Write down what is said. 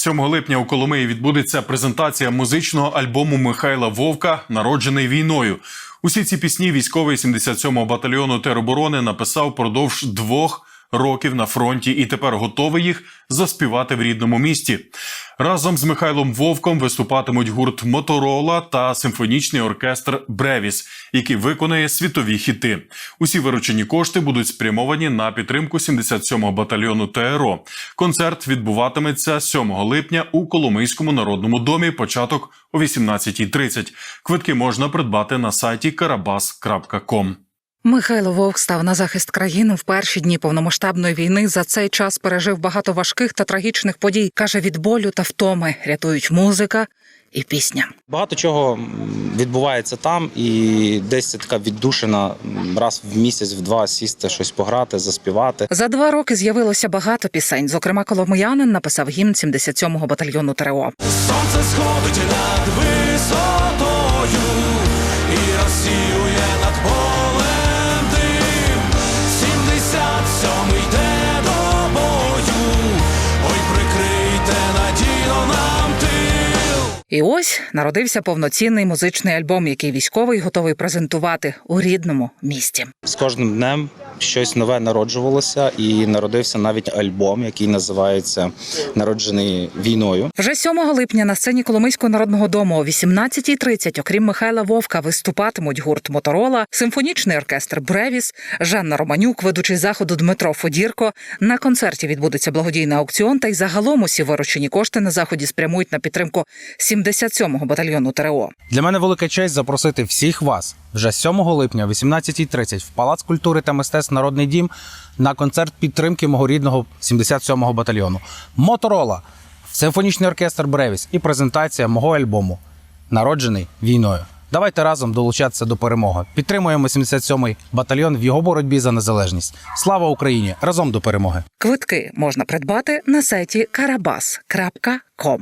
7 липня у Коломиї відбудеться презентація музичного альбому Михайла Вовка Народжений війною. Усі ці пісні військовий 77-го батальйону тероборони написав продовж двох років на фронті і тепер готовий їх заспівати в рідному місті. Разом з Михайлом Вовком виступатимуть гурт Моторола та симфонічний оркестр Бревіс, який виконає світові хіти. Усі виручені кошти будуть спрямовані на підтримку 77-го батальйону ТРО. Концерт відбуватиметься 7 липня у Коломийському народному домі. Початок о 18.30. Квитки можна придбати на сайті karabas.com. Михайло Вовк став на захист країни в перші дні повномасштабної війни. За цей час пережив багато важких та трагічних подій. каже, від болю та втоми рятують музика і пісня. Багато чого відбувається там, і десь це така віддушина раз в місяць, в два сісти, щось пограти, заспівати. За два роки з'явилося багато пісень. Зокрема, коломиянин написав гімн 77-го батальйону ТРО. Сонце сходить над І ось народився повноцінний музичний альбом, який військовий готовий презентувати у рідному місті. З кожним днем щось нове народжувалося, і народився навіть альбом, який називається Народжений війною. Вже 7 липня на сцені Коломийського народного дому о 18.30, окрім Михайла Вовка, виступатимуть гурт Моторола, симфонічний оркестр Бревіс, Жанна Романюк, ведучий заходу Дмитро Фодірко. На концерті відбудеться благодійний аукціон, та й загалом усі виручені кошти на заході спрямують на підтримку 77-го батальйону ТРО. Для мене велика честь запросити всіх вас вже 7 липня, о 18.30 в Палац культури та мистецтв Народний дім на концерт підтримки мого рідного 77-го батальйону. Моторола, симфонічний оркестр Бревіс і презентація мого альбому Народжений війною. Давайте разом долучатися до перемоги. Підтримуємо 77-й батальйон в його боротьбі за незалежність. Слава Україні! Разом до перемоги! Квитки можна придбати на сайті karabas.com.